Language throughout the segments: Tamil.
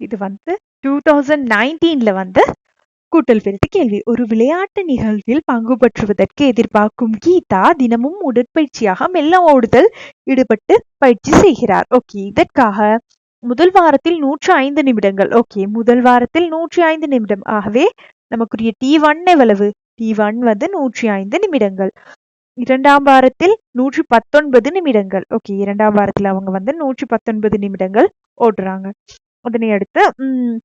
இது வந்து டூ தௌசண்ட் நைன்டீன்ல வந்து கூட்டல் பெருத்து கேள்வி. ஒரு விளையாட்டு நிகழ்வில் பங்கு பெற்றுவதற்கு எதிர்பார்க்கும் கீதா தினமும் உடற்பயிற்சியாக மெல்ல ஓடுதல் ஈடுபட்டு பயிற்சி செய்கிறார். ஓகே இதற்காக முதல் வாரத்தில் நூற்று ஐந்து நிமிடங்கள். ஓகே முதல் வாரத்தில் நூற்றி ஐந்து நிமிடம். ஆகவே நமக்குரிய டி ஒன் எவ்வளவு? டி ஒன் வந்து நூற்றி ஐந்து நிமிடங்கள். இரண்டாம் வாரத்தில் நூற்றி பத்தொன்பது நிமிடங்கள். ஓகே இரண்டாம் வாரத்தில் அவங்க வந்து நூற்றி பத்தொன்பது நிமிடங்கள் ஓடுறாங்க. அதனை உம்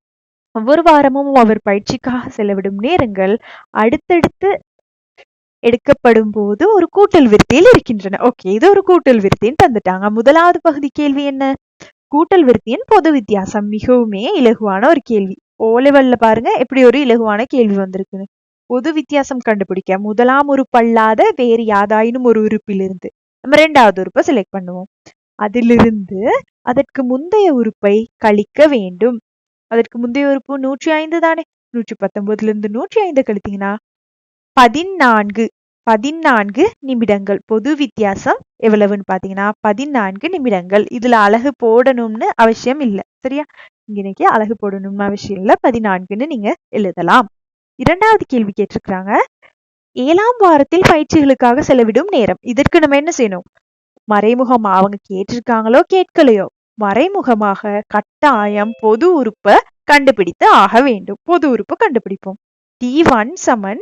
ஒவ்வொரு வாரமும் அவர் பயிற்சிக்காக செலவிடும் நேரங்கள் அடுத்தடுத்து எடுக்கப்படும் போது ஒரு கூட்டல் விருத்தியில் இருக்கின்றன. ஓகே இது ஒரு கூட்டல் விருத்தின்னு தந்துட்டாங்க. முதலாவது பகுதி கேள்வி என்ன? கூட்டல் விருத்தியின் பொது வித்தியாசம். மிகவுமே இலகுவான ஒரு கேள்வி. ஓலெவல்ல பாருங்க எப்படி ஒரு இலகுவான கேள்வி வந்திருக்குன்னு. பொது வித்தியாசம் கண்டுபிடிக்க. முதலாம் உறுப்பு அல்லாத வேறு யாதாயினும் ஒரு உறுப்பிலிருந்து. நம்ம ரெண்டாவது உறுப்பை செலக்ட் பண்ணுவோம். அதிலிருந்து அதற்கு முந்தைய உறுப்பை கழிக்க வேண்டும். அதற்கு முந்தைய உறுப்பு நூற்றி ஐந்து தானே? நூற்றி பத்தொன்பதுல இருந்து நூற்றி ஐந்து கழித்தீங்கன்னா பதினான்கு பதினான்கு நிமிடங்கள். பொது வித்தியாசம் எவ்வளவுன்னு பாத்தீங்கன்னா பதினான்கு நிமிடங்கள். இதுல அழகு போடணும்னு அவசியம் இல்லை. சரியா? இன்னைக்கு அழகு போடணும்னு அவசியம் இல்லை. பதினான்குன்னு நீங்க எழுதலாம். இரண்டாவது கேள்வி கேட்டிருக்கிறாங்க. ஏழாம் வாரத்தில் பயிற்சிகளுக்காக செலவிடும் நேரம். இதற்கு நம்ம என்ன செய்யணும்? மறைமுகமா அவங்க கேட்டிருக்காங்களோ கேட்கலையோ மறைமுகமாக கட்டாயம் பொது உறுப்பை கண்டுபிடித்து ஆக வேண்டும். பொது உறுப்பு கண்டுபிடிப்போம். டி ஒன் சமன்.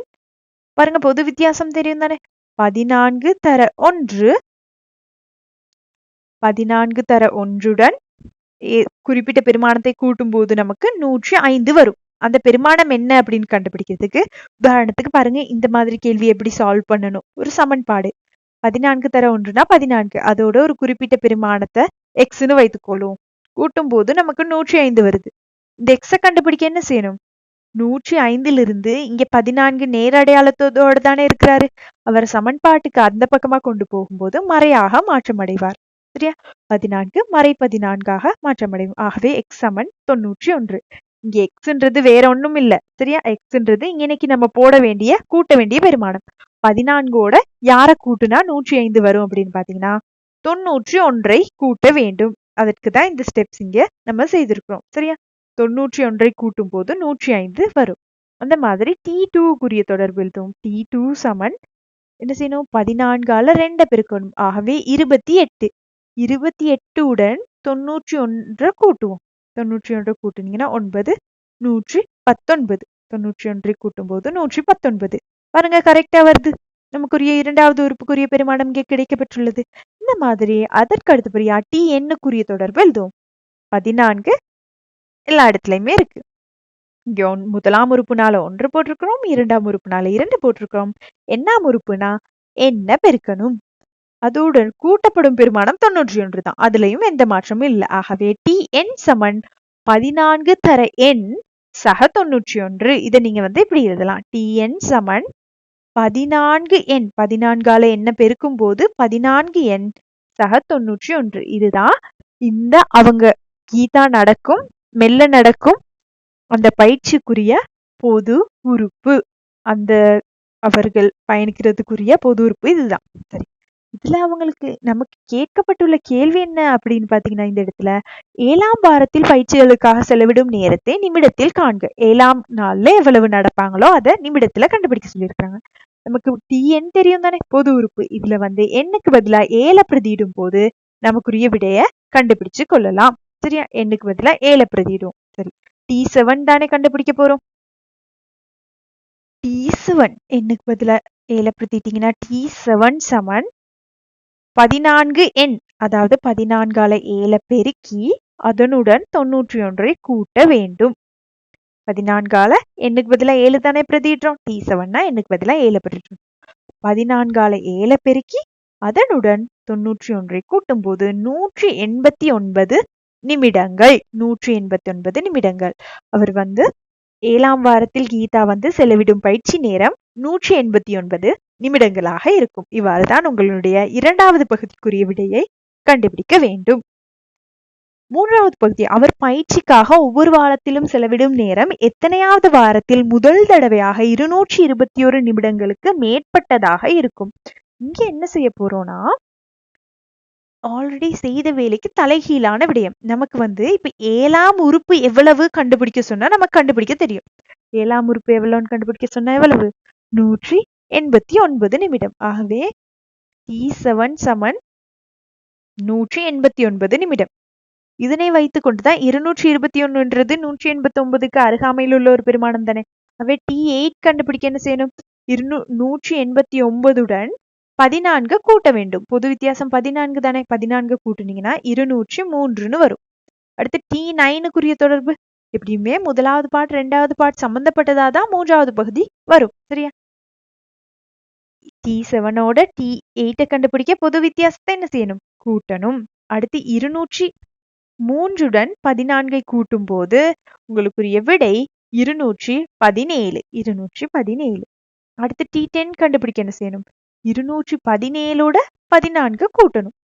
பாருங்க பொது வித்தியாசம் தெரியும் தானே? பதினான்கு தர ஒன்று. பதினான்கு தர ஒன்றுடன் குறிப்பிட்ட பெருமானத்தை கூட்டும் போது நமக்கு நூற்றி ஐந்து வரும். அந்த பெருமானம் என்ன அப்படின்னு கண்டுபிடிக்கிறதுக்கு உதாரணத்துக்கு பாருங்க இந்த மாதிரி கேள்வி எப்படி சால்வ் பண்ணணும்? ஒரு சமன்பாடு. பதினான்கு தர ஒன்றுனா பதினான்கு. அதோட ஒரு குறிப்பிட்ட பெருமானத்தை எக்ஸ்னு வைத்துக்கொள்வோம். கூட்டும் போது நமக்கு நூற்றி ஐந்து வருது. இந்த எக்ஸ கண்டுபிடிக்க என்ன செய்யணும்? நூற்றி ஐந்திலிருந்து இங்க பதினான்கு நேரடையாளத்தோடு தானே இருக்கிறாரு. அவர் சமன்பாட்டுக்கு அந்த பக்கமா கொண்டு போகும்போது மறையாக மாற்றமடைவார் சரியா? பதினான்கு மறை பதினான்காக மாற்றமடையும் ஆகவே எக்ஸ் சமன் தொண்ணூற்றி ஒன்று. இங்க எக்ஸ்ன்றது வேற ஒண்ணும் இல்ல. சரியா? எக்ஸ்ன்றது இன்னைக்கு நம்ம போட வேண்டிய கூட்ட வேண்டிய பெருமானம். பதினான்கோட யார கூட்டுனா நூற்றி ஐந்து வரும் அப்படின்னு பாத்தீங்கன்னா தொண்ணூற்றி ஒன்றை கூட்ட வேண்டும். அதற்கு தான் இந்த ஸ்டெப்ஸ் இங்க நம்ம செய்திருக்கிறோம். சரியா? தொண்ணூற்றி ஒன்றை கூட்டும் போது நூற்றி ஐந்து வரும். அந்த மாதிரி டி டூக்குரிய தொடர்பு எழுதும் டி டூ சமன். என்ன செய்யணும்? பதினான்கால ரெண்டை பெருக்கணும். ஆகவே இருபத்தி எட்டு. இருபத்தி எட்டு உடன் தொண்ணூற்றி ஒன்றை கூட்டுவோம். தொண்ணூற்றி ஒன்றை கூட்டுனீங்கன்னா ஒன்பது நூற்றி பத்தொன்பது. தொண்ணூற்றி ஒன்றை கூட்டும் போது நூற்றி பத்தொன்பது. பாருங்க கரெக்டா வருது. நமக்குரிய இரண்டாவது உறுப்புக்குரிய பெருமானம் இங்கே கிடைக்கப்பெற்றுள்ளது. இந்த மாதிரி அதற்கு அடுத்தபடியா டி எண்ணுக்குரிய தொடர்பு எழுதுவோம். பதினான்கு எல்லா இடத்துலயுமே இருக்கு. இங்கே முதலாம் உறுப்புனால ஒன்று போட்டிருக்கிறோம் இரண்டாம் உறுப்புனால இரண்டு போட்டிருக்கிறோம். என்னாம் உறுப்புனா என்ன பெருக்கணும்? அதுடன் கூட்டப்படும் பெருமானம் தொன்னூற்றி ஒன்று தான். அதுலயும் எந்த மாற்றமும் இல்லை. ஆகவே டி என் சமன் பதினான்கு தர எண் சக தொன்னூற்றி ஒன்று. இதை நீங்க வந்து இப்படி எழுதலாம். டி என் சமன் பதினான்கு எண் பதினான்கால என்ன பெருக்கும் போது பதினான்கு எண் சக தொன்னூற்றி ஒன்று. இதுதான் இந்த அவங்க கீதா நடக்கும் மெல்ல நடக்கும் அந்த பயிற்சிக்குரிய பொது உறுப்பு. அந்த அவர்கள் பயணிக்கிறதுக்குரிய பொது உறுப்பு இதுதான். சரி. இதுல அவங்களுக்கு நமக்கு கேட்கப்பட்டுள்ள கேள்வி என்ன அப்படின்னு பாத்தீங்கன்னா இந்த இடத்துல ஏழாம் வாரத்தில் பயிற்சிகளுக்காக செலவிடும் நேரத்தை நிமிடத்தில் காண்க. ஏழாம் நாள்ல எவ்வளவு நடப்பாங்களோ அதை நிமிடத்துல கண்டுபிடிக்க சொல்லியிருக்காங்க நமக்கு டிஎன் தெரியும் தானே பொது உறுப்பு. இதுல வந்து எண்ணுக்கு பதிலா ஏழை பிரதியிடும் போது நமக்குரிய விடைய கண்டுபிடிச்சு கொள்ளலாம். சரியா? எண்ணுக்கு பதிலா ஏழை பிரதியிடும். சரி. டி செவன் தானே கண்டுபிடிக்க போறோம். டி செவன் எண்ணுக்கு பதிலா ஏழை பிரதிட்டீங்கன்னா டி செவன் செவன் பதினான்கு எண் அதாவது பதினான்கால ஏழை பெருக்கி அதனுடன் தொன்னூற்றி ஒன்றை கூட்ட வேண்டும். பதினான்கால எண்ணுக்கு பதிலா ஏழு தானே பிரதிடுறோம் டி செவன்னா எண்ணுக்கு பதிலா ஏழு பிரதிடுறோம் பதினான்கால ஏழை பெருக்கி அதனுடன் தொன்னூற்றி ஒன்றை கூட்டும் போது நூற்றி எண்பத்தி ஒன்பது நிமிடங்கள். நூற்றி எண்பத்தி ஒன்பது நிமிடங்கள். அவர் வந்து ஏழாம் வாரத்தில் கீதா வந்து செலவிடும் பயிற்சி நேரம் நூற்றி எண்பத்தி ஒன்பது நிமிடங்களாக இருக்கும். இவ்வாறு தான் உங்களுடைய இரண்டாவது பகுதிக்குரிய விடையை கண்டுபிடிக்க வேண்டும். மூன்றாவது பகுதி அவர் பயிற்சிக்காக ஒவ்வொரு வாரத்திலும் செலவிடும் நேரம் எத்தனையாவது வாரத்தில் முதல் தடவையாக இருநூற்றி இருபத்தி ஒரு நிமிடங்களுக்கு மேற்பட்டதாக இருக்கும். இங்க என்ன செய்ய போறோம்னா ஆல்ரெடி செய்த வேலைக்கு தலைகீழான விடயம். நமக்கு வந்து இப்ப ஏழாம் உறுப்பு எவ்வளவு கண்டுபிடிக்க சொன்னா நமக்கு கண்டுபிடிக்க தெரியும். ஏழாம் உறுப்பு எவ்வளவுன்னு கண்டுபிடிக்க சொன்னா எவ்வளவு? நூற்றி எண்பத்தி ஒன்பது நிமிடம். ஆகவே டி செவன் சமன் நூற்றி எண்பத்தி ஒன்பது நிமிடம். இதனை வைத்துக் கொண்டுதான் இருநூற்றி இருபத்தி ஒன்றுன்றது நூற்றி எண்பத்தி ஒன்பதுக்கு அருகாமையில் உள்ள ஒரு பெருமானம் தானே. அவை டி எயிட் கண்டுபிடிக்க என்ன செய்யணும்? இருநூ நூற்றி எண்பத்தி ஒன்பதுடன் பதினான்கு கூட்ட வேண்டும். பொது வித்தியாசம் பதினான்கு தானே. பதினான்கு கூட்டினீங்கன்னா இருநூற்றி மூன்றுன்னு வரும். அடுத்து டி நைனுக்குரிய தொடர்பு. எப்படியுமே முதலாவது பாட் ரெண்டாவது பாட் சம்பந்தப்பட்டதா தான் மூன்றாவது பகுதி வரும். சரியா? டி செவனோட டி எயிட்டை கண்டுபிடிக்க பொது வித்தியாசத்தை என்ன செய்யணும்? கூட்டணும். அடுத்து இருநூற்றி மூன்றுடன் பதினான்கை கூட்டும் போது உங்களுக்குரிய விடை இருநூற்றி பதினேழு இருநூற்றி பதினேழு. அடுத்து டி டென் கண்டுபிடிக்க என்ன செய்யணும்? இருநூற்றி பதினேழோட பதினான்கு கூட்டணும்.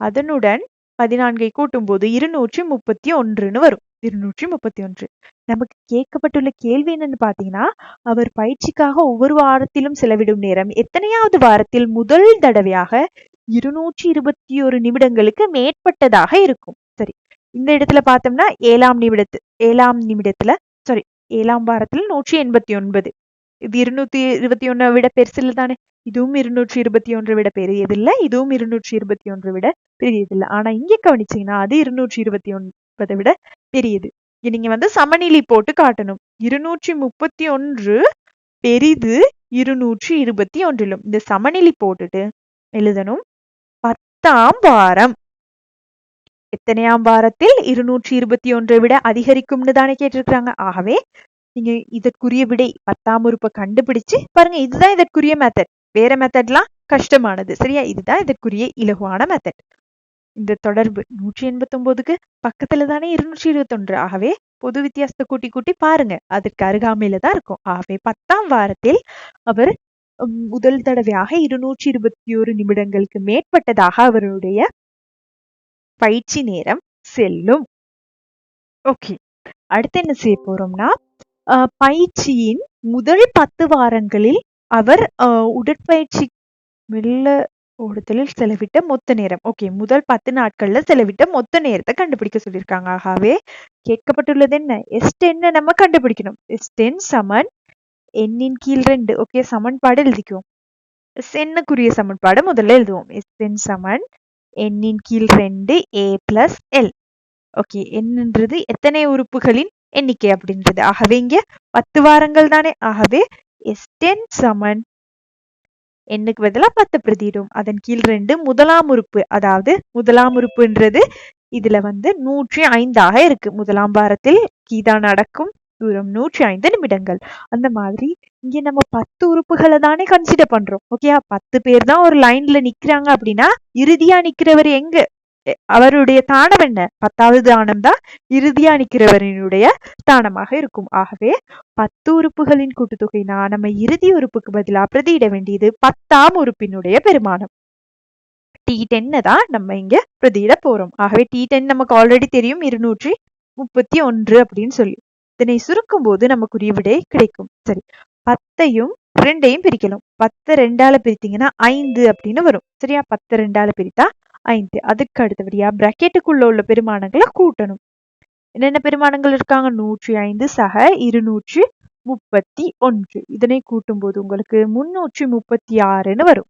அதனுடன் பதினான்கை கூட்டும் போது இருநூற்றி முப்பத்தி ஒன்றுன்னு வரும். இருநூற்றி முப்பத்தி ஒன்று. நமக்கு கேட்கப்பட்டுள்ள கேள்வி என்னன்னு பாத்தீங்கன்னா அவர் பயிற்சிக்காக ஒவ்வொரு வாரத்திலும் செலவிடும் நேரம் எத்தனையாவது வாரத்தில் முதல் தடவையாக இருநூற்றி இருபத்தி ஒரு நிமிடங்களுக்கு மேற்பட்டதாக இருக்கும். சரி இந்த இடத்துல பார்த்தோம்னா ஏழாம் நிமிடத்து ஏழாம் நிமிடத்துல சாரி ஏழாம் வாரத்துல நூற்றி எண்பத்தி ஒன்பது. இது இருநூத்தி இருபத்தி ஒன்னை விட பெருசு இல்லை தானே? இதுவும் இருநூற்றி இருபத்தி ஒன்றை விட பெரியது இல்ல இதுவும் இருநூற்றி இருபத்தி ஒன்றை விட பெரியது இல்ல ஆனா இங்க கவனிச்சீங்கன்னா அது இருநூற்றி இருபத்தி ஒன்பதை விட தெரியுது. நீங்க வந்து சமநிலை போட்டு காட்டணும். இருநூற்றி முப்பத்தி ஒன்று பெரிது இருநூற்றி இருபத்தி ஒன்றிலும் இந்த சமநிலை போட்டுட்டு எழுதணும். பத்தாம் வாரம். எத்தனையாம் வாரத்தில் இருநூற்றி இருபத்தி ஒன்றை விட அதிகரிக்கும்னு தானே கேட்டிருக்கிறாங்க. ஆகவே நீங்க இதற்குரிய விடை பத்தாம் உறுப்பை கண்டுபிடிச்சு பாருங்க இதுதான் இதற்குரிய மெத்தட் வேற மெத்தட்லாம் கஷ்டமானது. சரியா? இதுதான் இதற்குரிய இலகுவான மெத்தட் இந்த தொடர்பு. நூற்றி எண்பத்தி ஒன்பதுக்கு பக்கத்துல தானே இருநூற்றி இருபத்தொன்று. ஆகவே பொது வித்தியாசத்தை கூட்டி கூட்டி பாருங்க. அதற்கு அருகாமையில தான் இருக்கும். ஆகவே பத்தாம் வாரத்தில் அவர் முதல் தடவையாக இருநூற்றி இருபத்தி ஒரு நிமிடங்களுக்கு மேற்பட்டதாக அவருடைய பயிற்சி நேரம் செல்லும். ஓகே. அடுத்து என்ன செய்ய போறோம்னா பயிற்சியின் முதல் பத்து வாரங்களில் அவர் உடற்பயிற்சி மெல்ல ஓடுதலில் செலவிட்ட மொத்த நேரம். ஓகே முதல் பத்து நாட்கள்ல செலவிட்ட மொத்த நேரத்தை கண்டுபிடிக்க சொல்லியிருக்காங்க. ஆகவே கேட்கப்பட்டுள்ளது என்ன? எஸ் டென்னை நம்ம கண்டுபிடிக்கணும். எஸ் டென் சமன் எண்ணின் கீழ் ரெண்டு. ஓகே சமன்பாடு எழுதிக்குவோம். எஸ் என்னக்குரிய சமன்பாடு முதல்ல எழுதுவோம். எஸ் டென் சமன் எண்ணின் கீழ் ரெண்டு ஏ பிளஸ் எல் ஓகே என்னன்றது எத்தனை உறுப்புகளின் எண்ணிக்கை அப்படின்றது. ஆகவே இங்க பத்து வாரங்கள் தானே. ஆகவே எஸ் டென் சமன் எண்ணுக்கு பதிலாக பத்து பிரதியிடும். அதன் கீழ் ரெண்டு முதலாம் உறுப்பு அதாவது முதலாம் உறுப்புன்றது இதுல வந்து நூற்றி ஐந்தாக இருக்கு. முதலாம் வாரத்தில் கீதா நடக்கும் தூரம் நூற்றி ஐந்து நிமிடங்கள். அந்த மாதிரி இங்க நம்ம பத்து உறுப்புகளை தானே கன்சிடர் பண்றோம். ஓகேயா பத்து பேர் தான் ஒரு லைன்ல நிக்கிறாங்க அப்படின்னா இறுதியா நிக்கிறவர் எங்க? அவருடைய தானம் என்ன? பத்தாவது தானம் தான் இறுதியா நிற்கிறவரினுடைய தானமாக இருக்கும். ஆகவே பத்து உறுப்புகளின் கூட்டுத்தொகைனா நம்ம இறுதி உறுப்புக்கு பதிலாக பிரதியிட வேண்டியது பத்தாம் உறுப்பினுடைய பெருமானம். டி டென்னு தான் நம்ம இங்க பிரதியிட போறோம். ஆகவே டி டென் நமக்கு ஆல்ரெடி தெரியும். இருநூற்றி முப்பத்தி ஒன்று அப்படின்னு சொல்லி. இதனை சுருக்கும் போது நமக்குரிய விடை கிடைக்கும். சரி பத்தையும் ரெண்டையும் பிரிக்கலாம். பத்து ரெண்டால பிரித்தீங்கன்னா ஐந்து அப்படின்னு வரும். சரியா? பத்து ரெண்டால பிரித்தா ஐந்து. அதுக்கு அடுத்தபடியா பிரக்கெட்டுக்குள்ள உள்ள பெருமானங்களை கூட்டணும். என்னென்ன பெருமானங்கள் இருக்காங்க? நூற்றி ஐந்து சக இருநூற்றி முப்பத்தி ஒன்று. இதனை கூட்டும் போது உங்களுக்கு முன்னூற்றி முப்பத்தி ஆறுன்னு வரும்.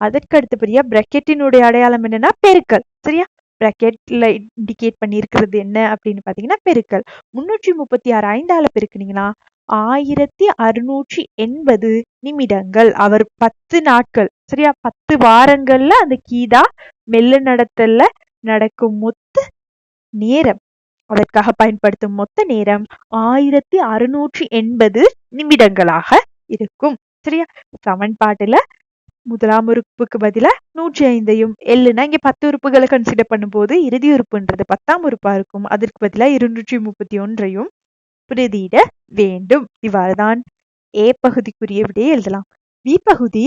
அதற்கு அடுத்தபடியா பிரக்கெட்டினுடைய அடையாளம் என்னன்னா பெருக்கல். சரியா? பிரக்கெட்ல இண்டிகேட் பண்ணியிருக்கிறது என்ன அப்படின்னு பாத்தீங்கன்னா பெருக்கல். முன்னூற்றி முப்பத்தி ஆறு ஐந்தால பெருக்குனீங்கன்னா ஆயிரத்தி அறுநூற்றி எண்பது நிமிடங்கள். அவர் பத்து நாட்கள் சரியா? பத்து வாரங்கள்ல அந்த கீதா மெல்ல நடத்தல்ல நடக்கும் மொத்த நேரம் அதற்காக பயன்படுத்தும் மொத்த நேரம் ஆயிரத்தி அறுநூற்றி எண்பது நிமிடங்களாக இருக்கும் சரியா? சமன்பாட்டுல முதலாம் உறுப்புக்கு பதிலா நூற்றி ஐந்தையும் எல்லுனா இங்க பத்து உறுப்புகளை கன்சிடர் பண்ணும்போது இறுதி உறுப்புன்றது பத்தாம் உறுப்பா இருக்கும். அதற்கு பதிலா இருநூற்றி முப்பத்தி ஒன்றையும் பிரதியிட வேண்டும். இவ்வாறுதான் ஏ பகுதிக்குரிய விடையை எழுதலாம். பி பகுதி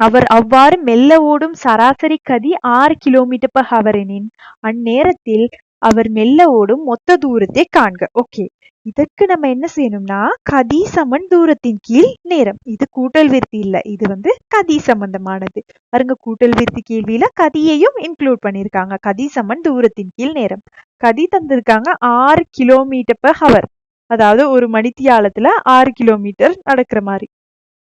அவர் அவ்வாறு மெல்ல ஓடும் சராசரி கதி ஆறு கிலோமீட்டர் பர் ஹவர் எனின் அந்நேரத்தில் அவர் மெல்ல ஓடும் மொத்த தூரத்தை காண்க. ஓகே இதற்கு நம்ம என்ன செய்யணும்னா கதி சமன் தூரத்தின் கீழ் நேரம். இது கூட்டல் விருத்தி இல்ல. இது வந்து கதி சம்பந்தமானது. பாருங்க கூட்டல் விருத்தி கேள்வியில கதியையும் இன்க்ளூட் பண்ணிருக்காங்க கதி சமன் தூரத்தின் கீழ் நேரம். கதி தந்திருக்காங்க ஆறு கிலோமீட்டர் பர் ஹவர் அதாவது ஒரு மணித்தியாலத்துல ஆறு கிலோமீட்டர் நடக்கிற மாதிரி.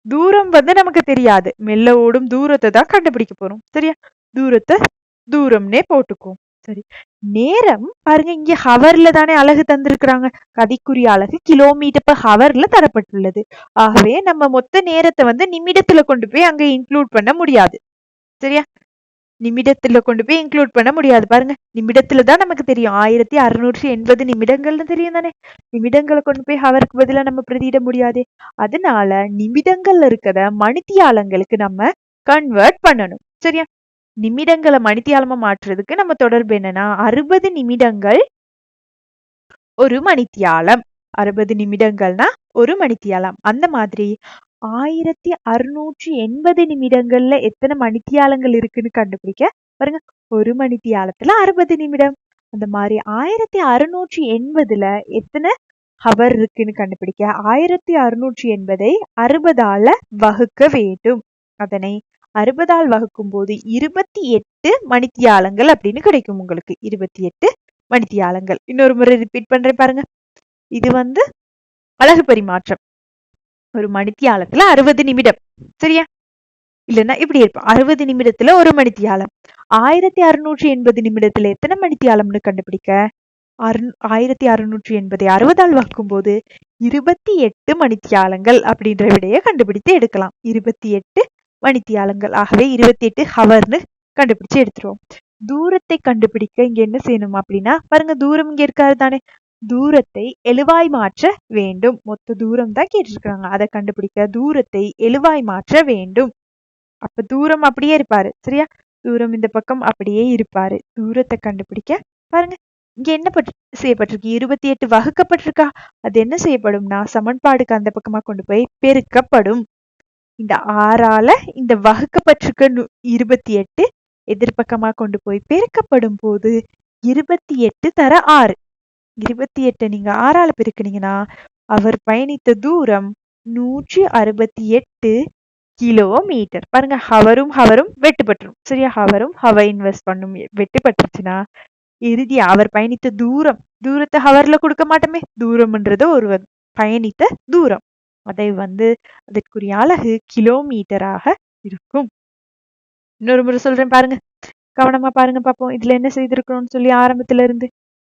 தூரம் வந்து நமக்கு தெரியாது. மெல்ல ஓடும் தூரத்தை தான் கண்டுபிடிக்க போறோம். சரியா? தூரத்தை தூரம்னே போட்டுக்குவோம். சரி. நேரம் பாருங்க இங்க ஹவர்ல தானே அழகு தந்திருக்கிறாங்க. கதிக்குரிய அழகு கிலோமீட்டர் பர் ஹவர்ல தரப்பட்டுள்ளது. ஆகவே நம்ம மொத்த நேரத்தை வந்து நிமிடத்துல கொண்டு போய் அங்க இன்க்ளூட் பண்ண முடியாது. சரியா? நிமிடத்துல கொண்டு போய் இன்க்ளூட் பண்ண முடியாது. பாருங்க நிமிடத்துல தான் நமக்கு தெரியும். ஆயிரத்தி அறுநூற்றி எண்பது நிமிடங்கள்னு தெரியும் தானே? நிமிடங்களை கொண்டு போய் ஹவருக்கு பதிலா நம்ம பிரதியிட முடியாது. அதனால நிமிடங்கள்ல இருக்கத மணித்தியாலங்களுக்கு நம்ம கன்வெர்ட் பண்ணணும். சரியா? நிமிடங்களை மணித்தியாலமா மாற்றுறதுக்கு நம்ம தொடர்பு என்னன்னா அறுபது நிமிடங்கள் ஒரு மணித்தியாலம். அறுபது நிமிடங்கள்னா ஒரு மணித்தியாலம். அந்த மாதிரி ஆயிரத்தி அறுநூற்றி எண்பது நிமிடங்கள்ல எத்தனை மணித்தியாலங்கள் இருக்குன்னு கண்டுபிடிக்க பாருங்க. ஒரு மணித்தியாலத்துல அறுபது நிமிடம். அந்த மாதிரி ஆயிரத்தி அறுநூற்றி எண்பதுல எத்தனை ஹவர் இருக்குன்னு கண்டுபிடிக்க? ஆயிரத்தி அறுநூற்றி எண்பதை அறுபதால வகுக்க வேண்டும். அதனை அறுபதால் வகுக்கும் போது இருபத்தி எட்டு மணித்தியாலங்கள் அப்படின்னு கிடைக்கும் உங்களுக்கு. இருபத்தி எட்டு மணித்தியாலங்கள். இன்னொரு முறை ரிப்பீட் பண்றேன் பாருங்க. இது வந்து அழகு பரிமாற்றம். ஒரு மணித்தியாலத்துல அறுபது நிமிடம். சரியா? இல்லைன்னா இப்படி இருப்போம் அறுபது நிமிடத்துல ஒரு மணித்தியாலம். ஆயிரத்தி அறுநூற்றி எண்பது நிமிடத்துல எத்தனை மணித்தியாலம்னு கண்டுபிடிக்க? அறு ஆயிரத்தி அறுநூற்றி எண்பதை அறுபதால் வகுக்கும் போது இருபத்தி எட்டு மணித்தியாலங்கள் அப்படின்ற விடையை கண்டுபிடித்து எடுக்கலாம். இருபத்தி எட்டு மணித்தியாலங்கள் ஆகவே இருபத்தி எட்டு ஹவர்னு கண்டுபிடிச்சு எடுத்துருவோம். தூரத்தை கண்டுபிடிக்க இங்க என்ன செய்யணும் அப்படின்னா பாருங்க தூரம் இங்க இருக்காரு தானே. தூரத்தை எழுவாய் மாற்ற வேண்டும். மொத்த தூரம் தான் கேட்டிருக்காங்க அதை கண்டுபிடிக்க தூரத்தை எழுவாய் மாற்ற வேண்டும். அப்ப தூரம் அப்படியே இருப்பாரு சரியா? தூரம் இந்த பக்கம் அப்படியே இருப்பாரு. தூரத்தை கண்டுபிடிக்க பாருங்க இங்க என்ன செய்யப்பட்டிருக்கு? இருபத்தி எட்டு வகுக்கப்பட்டிருக்கா? அது என்ன செய்யப்படும்னா சமன்பாடுக்கு அந்த பக்கமா கொண்டு போய் பெருக்கப்படும். இந்த ஆறால இந்த வகுக்கப்பட்டிருக்க நு- இருபத்தி எட்டு எதிர்பக்கமா கொண்டு போய் பெருக்கப்படும் போது இருபத்தி எட்டு தர ஆறு. இருபத்தி எட்டை நீங்க ஆறால பெருக்குனீங்கன்னா அவர் பயணித்த தூரம் நூற்றி அறுபத்தி எட்டு கிலோமீட்டர். பாருங்க ஹவரும் ஹவரும் வெட்டுப்பட்டுரும். சரியா? ஹவரும் ஹவ இன்வெஸ்ட் பண்ணும் வெட்டுப்பட்டுருச்சுன்னா இறுதி அவர் பயணித்த தூரம். தூரத்தை ஹவர்ல கொடுக்க மாட்டோமே. தூரம்ன்றது ஒரு பயணித்த தூரம். அதை வந்து அதற்குரிய அலகு கிலோமீட்டராக இருக்கும். இன்னொரு முறை சொல்றேன் பாருங்க. கவனமா பாருங்க பார்ப்போம் இதுல என்ன செய்திருக்கிறோம்னு சொல்லி ஆரம்பத்துல இருந்து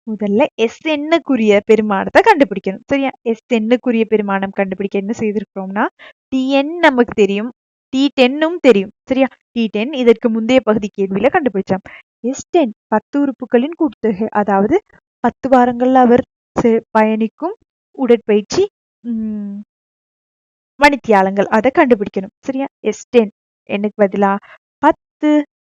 முதல்ல எஸ் எண்ணுக்குரிய பெருமானத்தை கண்டுபிடிக்கணும். சரியா? எஸ் எண்ணுக்குரிய பெருமானம் கண்டுபிடிக்க என்ன செய்திருக்கிறோம்னா டிஎன் நமக்கு தெரியும். டி டென்னும் தெரியும். சரியா? டி டென் இதற்கு முந்தைய பகுதி கேள்வியில கண்டுபிடிச்சோம். எஸ் டென் பத்து உறுப்புகளின் கூட்டுத்தொகை அதாவது பத்து வாரங்கள்ல அவர் செ- பயணிக்கும் உடற்பயிற்சி உம், மணித்தியாலங்கள். அதை கண்டுபிடிக்கணும். சரியா? எஸ் டென் எனக்கு பதிலா பத்து.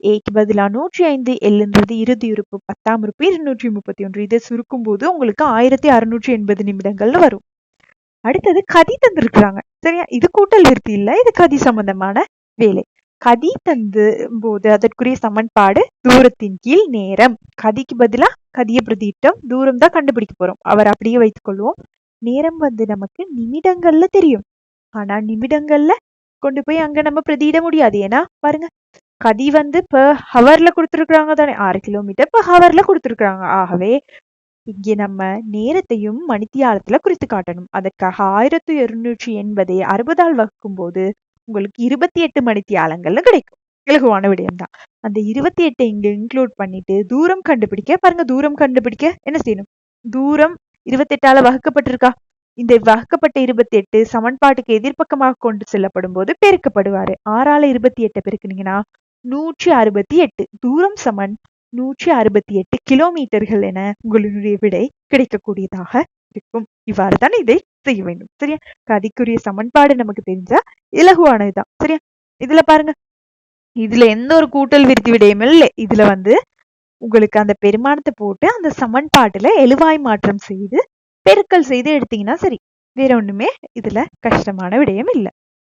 ஏக்கு பதிலா நூற்றி ஐந்து. எல்லுன்றது இறுதி உறுப்பு. பத்தாம் உறுப்பு இருநூற்றி முப்பத்தி ஒன்று. இதை சுருக்கும் போது உங்களுக்கு ஆயிரத்தி அறுநூற்றி எண்பது நிமிடங்கள்ல வரும். அடுத்தது கதி தந்திருக்கிறாங்க. சரியா? இது கூட்டல் விருத்தி இல்லை. இது கதி சம்பந்தமான வேலை. கதி தந்து போது அதற்குரிய சமன்பாடு தூரத்தின் கீழ் நேரம். கதிக்கு பதிலா கதிய பிரதியிட்டம் தூரம் தான் கண்டுபிடிக்க போறோம். அவர் அப்படியே வைத்துக் கொள்வோம். நேரம் வந்து நமக்கு நிமிடங்கள்ல தெரியும். ஆனா நிமிடங்கள்ல கொண்டு போய் அங்க நம்ம பிரதியிட முடியாது. ஏன்னா பாருங்க கதி வந்து இப்ப ஹவர்ல கொடுத்துருக்குறாங்க தானே. ஆறு கிலோமீட்டர் இப்ப ஹவர்ல கொடுத்துருக்குறாங்க. ஆகவே இங்கே நம்ம நேரத்தையும் மணித்தியாலத்துல குறித்து காட்டணும். அதற்காக ஆயிரத்தி இருநூற்றி எண்பதை அறுபதால் வகுக்கும் போது உங்களுக்கு இருபத்தி எட்டு மணித்தியாலங்கள்ல கிடைக்கும். இலகுவான விடயம் தான் அந்த இருபத்தி எட்டை இங்க இன்க்ளூட் பண்ணிட்டு தூரம் கண்டுபிடிக்க பாருங்க தூரம் கண்டுபிடிக்க என்ன செய்யணும்? தூரம் இருபத்தெட்டால வகுக்கப்பட்டிருக்கா? இந்த வகுக்கப்பட்ட இருபத்தி எட்டு சமன்பாட்டுக்கு எதிர்ப்பக்கமாக கொண்டு செல்லப்படும் போது பெருக்கப்படுவாரு. ஆறால இருபத்தி எட்டை பெருக்குனீங்கன்னா நூற்றி அறுபத்தி எட்டு தூரம் சமன் நூற்றி அறுபத்தி எட்டு கிலோமீட்டர்கள் என உங்களுடைய விடை கிடைக்கக்கூடியதாக இருக்கும். இவ்வாறு தான் இதை செய்ய வேண்டும். சரியா? கதிக்குரிய சமன்பாடு நமக்கு தெரிஞ்சா இலகுவானதுதான். சரியா? இதுல பாருங்க. இதுல எந்த ஒரு கூட்டல் விருத்தி விடையும் இல்லை. இதுல வந்து உங்களுக்கு அந்த பெருமானத்தை போட்டு அந்த சமன்பாட்டுல எழுவாய் மாற்றம் செய்து பெருக்கல் செய்து எடுத்தீங்கன்னா சரி. வேற ஒண்ணுமே இதுல கஷ்டமான விடயம் இல்லை.